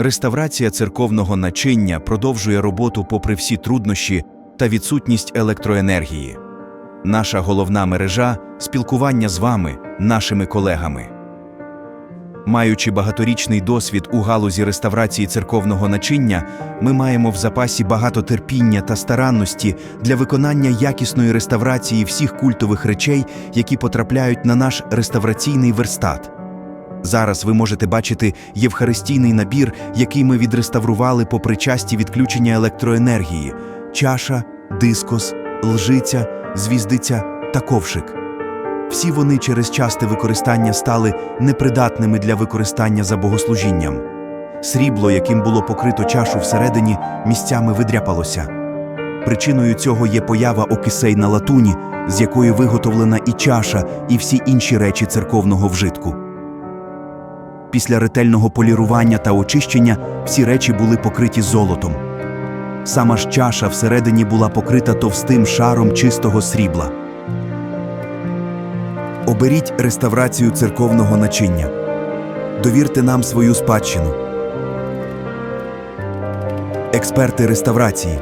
Реставрація церковного начиння продовжує роботу попри всі труднощі та відсутність електроенергії. Наша головна мережа спілкування з вами, нашими колегами. Маючи багаторічний досвід у галузі реставрації церковного начиння, ми маємо в запасі багато терпіння та старанності для виконання якісної реставрації всіх культових речей, які потрапляють на наш реставраційний верстат. Зараз ви можете бачити євхаристійний набір, який ми відреставрували попри часті відключення електроенергії: чаша, дискос, лжиця, звіздиця та ковшик. Всі вони через часте використання стали непридатними для використання за богослужінням. Срібло, яким було покрито чашу всередині, місцями видряпалося. Причиною цього є поява окисей на латуні, з якої виготовлена і чаша, і всі інші речі церковного вжитку. Після ретельного полірування та очищення всі речі були покриті золотом. Сама ж чаша всередині була покрита товстим шаром чистого срібла. Оберіть реставрацію церковного начиння. Довірте нам свою спадщину. Експерти реставрації.